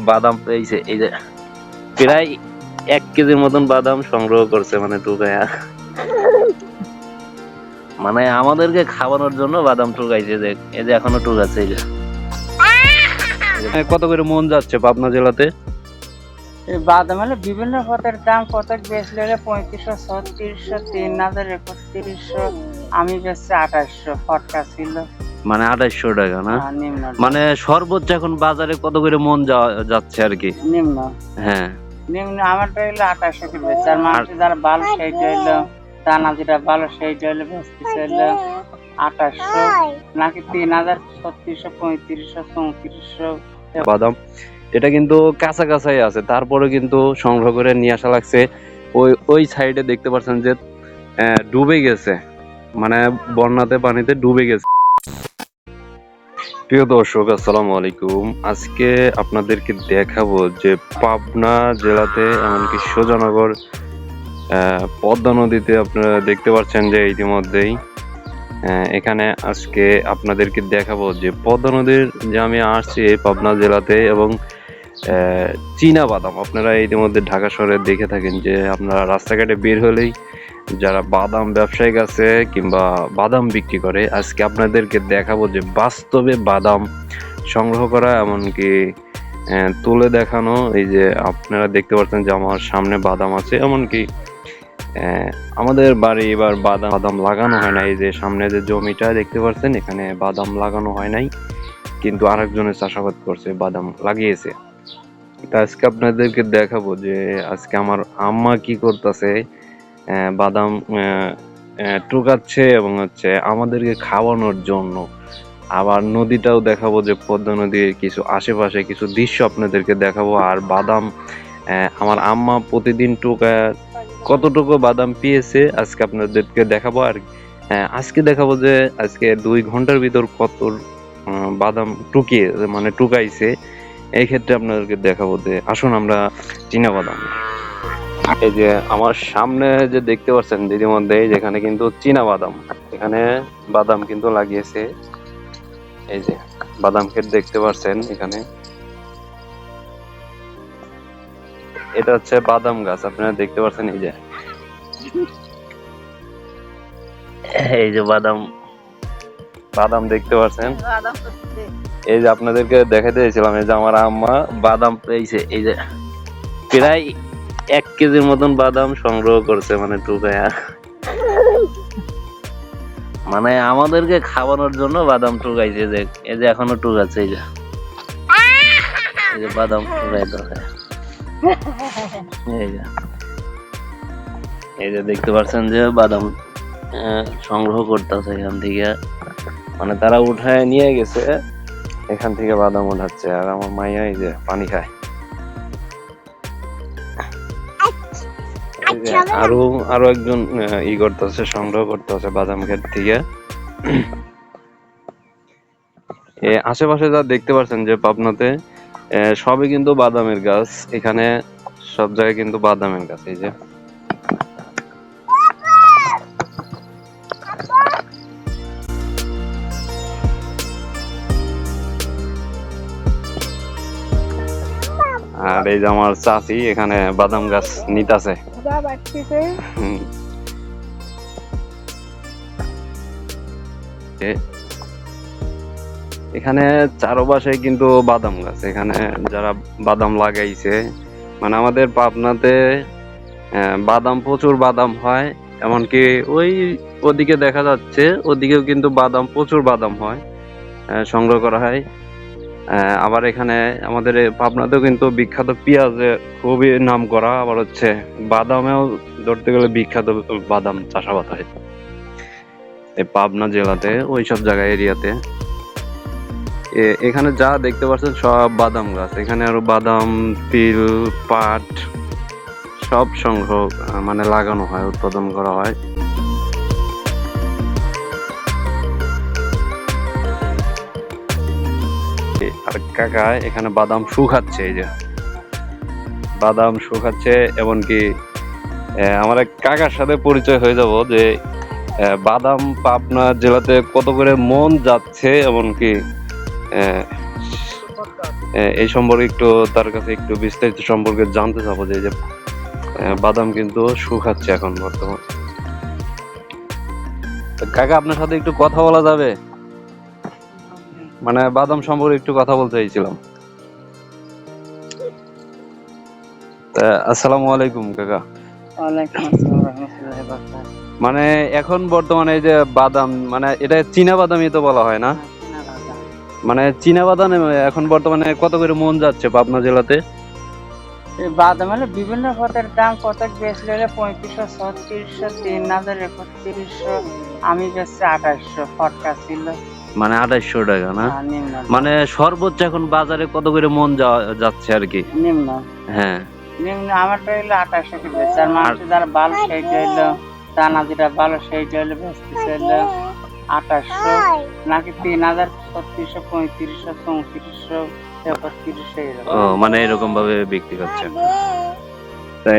বাদাম পেয়েছে এই যে প্রায় এক কেজির মতন বাদাম সংগ্রহ করছে মানে টুকায়া মানে আমাদেরকে খাওয়ানোর জন্য বাদাম টুকাইছে যে এই যে এখনও টুকাচ্ছে এই যে। কত করে মন যাচ্ছে পাবনা জেলাতে? এই বাদাম হলে বিভিন্ন পথের দাম কতক বেচলে হলে পঁয়ত্রিশশো ছত্রিশশো তিন হাজার একত্রিশশো আমি বেচছি আঠাশশো ফটকা ছিল। মানে আঠাইশশো টাকা না? নিম্ন মানে সর্বোচ্চ এখন বাজারে কত করে মন যাওয়া- যাচ্ছে আর কি? নিম্ন। হ্যাঁ। নিম্ন আমারটা হইল আঠাশশো কি বেচছে। আর মানুষের যারা ভালো সেইটা হইল দানা যেটা ভালো সেইটা হইল বেচতেছে হইল আঠাশশো নাকি তিন হাজার ছত্রিশশো পঁয়ত্রিশশো চৌত্রিশশো। বাদাম এটা কিন্তু কাঁচা কাঁচাই আছে। তারপরে কিন্তু সংগ্রহ করে নিয়ে আসা লাগছে। ওই ওই সাইডে দেখতে পাচ্ছেন যে ডুবে গেছে। মানে বন্যাতে পানিতে ডুবে গেছে। প্রিয় দর্শক, আসসালামু আলাইকুম। আজকে আপনাদেরকে দেখাবো যে পাবনা জেলাতে, এমনকি সোজানগর পদ্মা নদীতে আপনারা দেখতে পাচ্ছেন যে ইতিমধ্যেই এখানে আজকে আপনাদেরকে দেখাবো যে পদ্মা নদীর যে আমি আসছি পাবনা জেলাতে এবং চীনা বাদাম। আপনারা ইতিমধ্যে ঢাকা শহরে দেখে থাকেন যে আপনারা রাস্তাঘাটে বের হলেই যারা বাদাম ব্যবসায়িক আছে কিংবা বাদাম বিক্রি করে, আজকে আপনাদেরকে দেখাবো যে বাস্তবে বাদাম সংগ্রহ করা এমনকি তুলে দেখানো, এই যে আপনারা দেখতে পাচ্ছেন যে আমার সামনে বাদাম আছে, এমনকি আমাদের বাড়ি এবার বাদাম বাদাম লাগানো হয় না এই যে সামনে যে জমিটা দেখতে পাচ্ছেন, এখানে বাদাম লাগানো হয় নাই, কিন্তু আরেকজনের চাষাবাদ করছে, বাদাম লাগিয়েছে। তা আজকে আপনাদেরকে দেখাবো যে আজকে আমার আম্মা কি করতেছে বাদাম টুকাচ্ছে এবং হচ্ছে আমাদেরকে খাওয়ানোর জন্য। আবার নদীটাও দেখাবো যে পদ্মা নদীর কিছু আশেপাশে কিছু দৃশ্য আপনাদেরকে দেখাবো। আর বাদাম আমার আম্মা প্রতিদিন টুকায় কতটুকু বাদাম পেয়েছে আজকে আপনাদেরকে দেখাবো। আর আজকে দেখাবো যে আজকে দুই ঘণ্টার ভিতর কত বাদাম টুকিয়ে মানে টুকাইছে। এই ক্ষেত্রে আপনাদেরকে দেখাবো যে আসুন আমরা চীনা বাদাম। এই যে আমার সামনে যে দেখতে পাচ্ছেন দিদির মধ্যে যেখানে কিন্তু চীনা বাদাম। এখানে বাদাম কিন্তু লাগিয়েছে। এই যে বাদাম ক্ষেত দেখতে পাচ্ছেন এখানে। এটা হচ্ছে বাদাম গাছ আপনারা দেখতে পাচ্ছেন এই যে। এই যে বাদাম। বাদাম দেখতে পাচ্ছেন। এই যে আপনাদেরকে দেখাতে চাইছিলাম এই যে আমার আম্মা বাদাম পেয়েছে। এই যে প্রায় কেজির মতন বাদাম সংগ্রহ করছে মানে টুকায়া মানে আমাদেরকে খাওয়ানোর জন্য বাদাম টুকাইছে যে, এই যে এখনও টুকাচ্ছে এই যে। বাদাম টুকাই এই যে। এই যে দেখতে পাচ্ছেন যে বাদাম সংগ্রহ করতেছে এখান থেকে। মানে তারা উঠায় নিয়ে গেছে, এখান থেকে বাদাম উঠাচ্ছে। আর আমার মাইয়া এই যে পানি খায়। আরও আরও একজন ই করতেছে সংগ্রহ করতেছে বাদাম ক্ষেত থেকে। এ আশেপাশে যা দেখতে পাচ্ছেন যে পাবনাতে সবই কিন্তু বাদামের গাছ এখানে সব জায়গায় কিন্তু বাদামের গাছ এই যে। আর এই যে আমার চাচি এখানে বাদাম গাছ নিতাছে। এখানে চারপাশে কিন্তু বাদাম গাছ। এখানে যারা বাদাম লাগাইছে মানে আমাদের পাবনাতে বাদাম প্রচুর বাদাম হয়। এমনকি ওই ওদিকে দেখা যাচ্ছে ওদিকেও কিন্তু বাদাম প্রচুর বাদাম হয় সংগ্রহ করা হয়। আবার এখানে আমাদের পাবনাতেও কিন্তু বিখ্যাত পেঁয়াজে খুবই নাম করা, আবার হচ্ছে বাদামেও ধরতে গেলে বিখ্যাত বাদাম চাষাবাদ হয়। এই পাবনা জেলাতে ওই সব জায়গা এরিয়াতে। এখানে যা দেখতে পাচ্ছেন সব বাদাম গাছ। এখানে আরও বাদাম, তিল, পাট সব সংগ্রহ মানে লাগানো হয়, উৎপাদন করা হয়। কাকা এখানে বাদাম শুকাচ্ছে এই যে। বাদাম শুকাচ্ছে এমনকি আমার এক কাকার সাথে পরিচয় হয়ে যাব যে বাদাম পাবনা জেলাতে কত করে মন যাচ্ছে, এমনকি এই সম্পর্কে একটু তার কাছে একটু বিস্তারিত সম্পর্কে জানতে চাবো যে বাদাম কিন্তু শুকাচ্ছে এখন বর্তমান। কাকা, আপনার সাথে একটু কথা বলা যাবে? মানে বাদাম সম্পর্কে একটু কথা বলতে চাইছিলাম। আসসালামু আলাইকুম কাকা। মানে এখন বর্তমানে এই যে বাদাম মানে এটা চীনা বাদামই তো বলা হয় না? মানে চীনা বাদাম এখন বর্তমানে কত করে মন যাচ্ছে পাবনা জেলাতে? এই বাদাম হলে বিভিন্ন পদের দাম কত বেশি হলে পঁয়ত্রিশশো ছত্রিশশো তিন হাজার একত্রিশশো আমি বেশি আঠাশশো ফটকা ছিল। মানে আঠাইশশো টাকা না? মানে সর্বোচ্চ এখন বাজারে কত করে মন যাওয়া- যাচ্ছে আর কি? নিম্ন। হ্যাঁ। নিম্ন আমারটা আঠাশশো আর মানুষের যারা ভালো সেইটা হইল দানা যেটা ভালো সেইটা হইল বেচতেছে হইল আঠাশশো নাকি তিন হাজার ছত্রিশশো পঁয়ত্রিশশো চৌত্রিশশো একত্রিশশো ও মানে এরকম ভাবে বিক্রি হচ্ছে।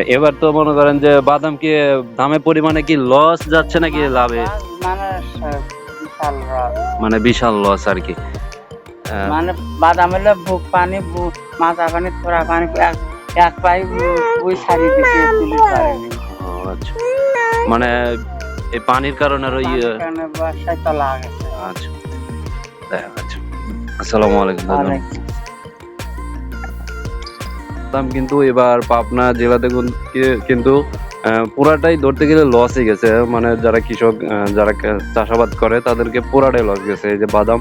এবার তো মনে করেন যে বাদাম কি দামে পরিমাণে কি লস যাচ্ছে নাকি লাভে? মানে বিশাল রস। মানে বিশাল লস আর কি। মানে বাদাম হলে বুক পানি মাথা পানি থোড়া পানি এক পাই ওই সারি দিতে পারেনি। আচ্ছা। মানে এই পানির কারণে আর ওই বর্ষায় তলা গেছে আচ্ছা। দেখা যাচ্ছে আসসালামু আলাইকুম দাদা। কিন্তু এবার পাবনা জেলাতে কিন্তু পুরাটাই ধরতে গেলে লসই গেছে। মানে যারা কৃষক যারা চাষাবাদ করে, তাদেরকে পুরাটাই লস গেছে। এই যে বাদাম,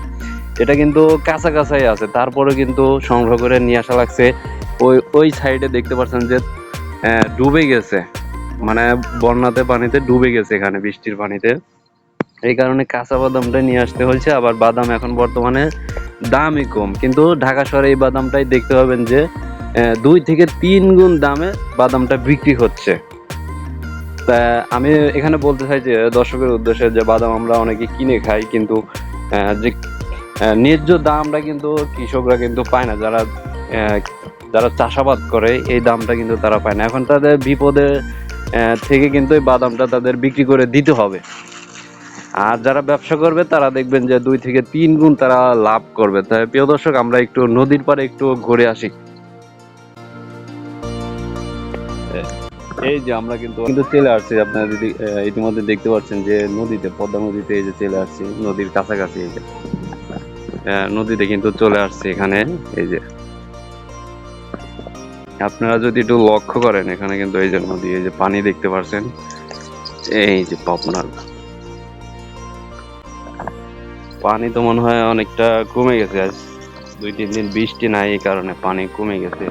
এটা কিন্তু কাঁচা কাঁচাই আছে। তারপরে কিন্তু সংগ্রহ করে নিয়ে আসা লাগছে। ওই ওই সাইডে দেখতে পাচ্ছেন যে ডুবে গেছে। মানে বন্যাতে পানিতে ডুবে গেছে এখানে, বৃষ্টির পানিতে। এই কারণে কাঁচা বাদামটা নিয়ে আসতে হয়েছে। আবার বাদাম এখন বর্তমানে দামই কম। কিন্তু ঢাকা শহরে এই বাদামটাই দেখতে পাবেন যে দুই থেকে তিন গুণ দামে বাদামটা বিক্রি হচ্ছে। আমি এখানে বলতে চাই যে দর্শকের উদ্দেশ্যে যে বাদাম আমরা অনেকে কিনে খাই, কিন্তু যে ন্যায্য দামটা কিন্তু কৃষকরা কিন্তু পায় না। যারা যারা চাষাবাদ করে, এই দামটা কিন্তু তারা পায় না। এখন তাদের বিপদে থেকে কিন্তু এই বাদামটা তাদের বিক্রি করে দিতে হবে। আর যারা ব্যবসা করবে, তারা দেখবেন যে দুই থেকে তিন গুণ তারা লাভ করবে। তাই প্রিয় দর্শক, আমরা একটু নদীর পাড়ে একটু ঘুরে আসি। এই যে আমরা কিন্তু কিন্তু চলে আসছি, আপনারা যদি ইতিমধ্যে দেখতে পাচ্ছেন যে নদীতে, পদ্মা নদীতে এই যে চলে আসছি, নদীর কাছাকাছি এই যে। নদীতে কিন্তু চলে আসছে এখানে, এই যে। আপনারা যদি একটু লক্ষ্য করেন, এখানে কিন্তু এই যে নদী, এই যে পানি দেখতে পাচ্ছেন এই যে পাবনার পানি তো মনে হয় অনেকটা কমে গেছে, আজ দুই তিন দিন বৃষ্টি নাই এই কারণে পানি কমে গেছে।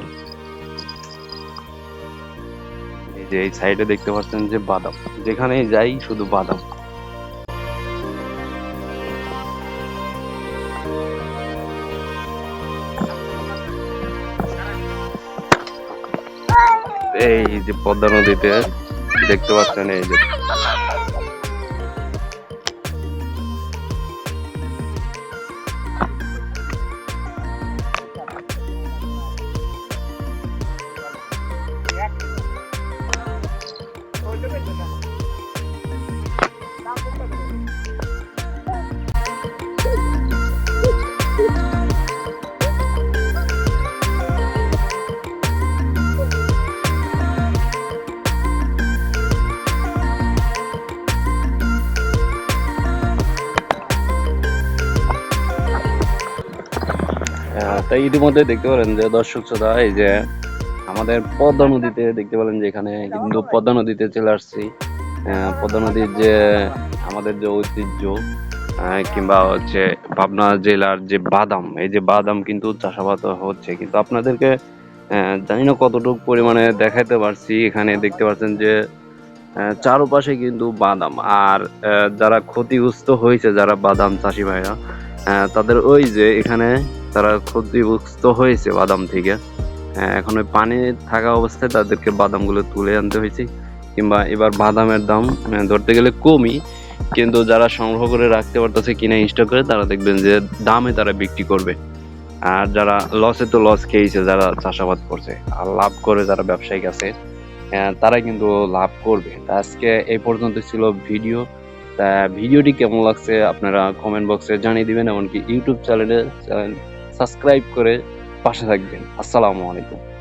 যে এই সাইডে দেখতে পাচ্ছেন যে বাদাম। যেখানে যাই শুধু বাদাম। এই যে পদ্মা নদীতে দেখতে পাচ্ছেন এই যে। তাই ইতিমধ্যে দেখতে পারেন যে দর্শক শ্রোতা, এই যে আমাদের পদ্মা নদীতে দেখতে পেলেন যে এখানে কিন্তু পদ্মা নদীতে চলে আসছি। পদ্মা নদীর যে আমাদের যে ঐতিহ্য কিংবা হচ্ছে পাবনা জেলার যে বাদাম, এই যে বাদাম কিন্তু চাষাবাদ হচ্ছে। কিন্তু আপনাদেরকে জানি না কতটুকু পরিমাণে দেখাতে পারছি। এখানে দেখতে পাচ্ছেন যে চারপাশে কিন্তু বাদাম। আর যারা ক্ষতিগ্রস্ত হয়েছে, যারা বাদাম চাষি ভাইরা তাদের ওই যে এখানে তারা ক্ষতিগ্রস্ত হয়েছে বাদাম থেকে। আহ, এখন ওই পানি থাকা অবস্থায় তাদেরকে বাদামগুলো তুলে আনতে হয়েছে কিংবা এবার বাদামের দাম ধরতে গেলে কমই কিন্তু যারা সংগ্রহ করে রাখতে পারতেছে কিনে স্টক করে তারা দেখবেন যে দামে তারা বিক্রি করবে। আর যারা লসে তো লস খেয়েছে যারা চাষাবাদ করছে আর লাভ করে যারা ব্যবসায়িক আছে আহ, তারা কিন্তু লাভ করবে। আজকে এই পর্যন্ত ছিল ভিডিও। তা ভিডিওটি কেমন লাগছে আপনারা কমেন্ট বক্সে জানিয়ে দিবেন এমনকি ইউটিউব চ্যানেলে সাবস্ক্রাইব করে পাশে থাকবেন। আসসালামু আলাইকুম।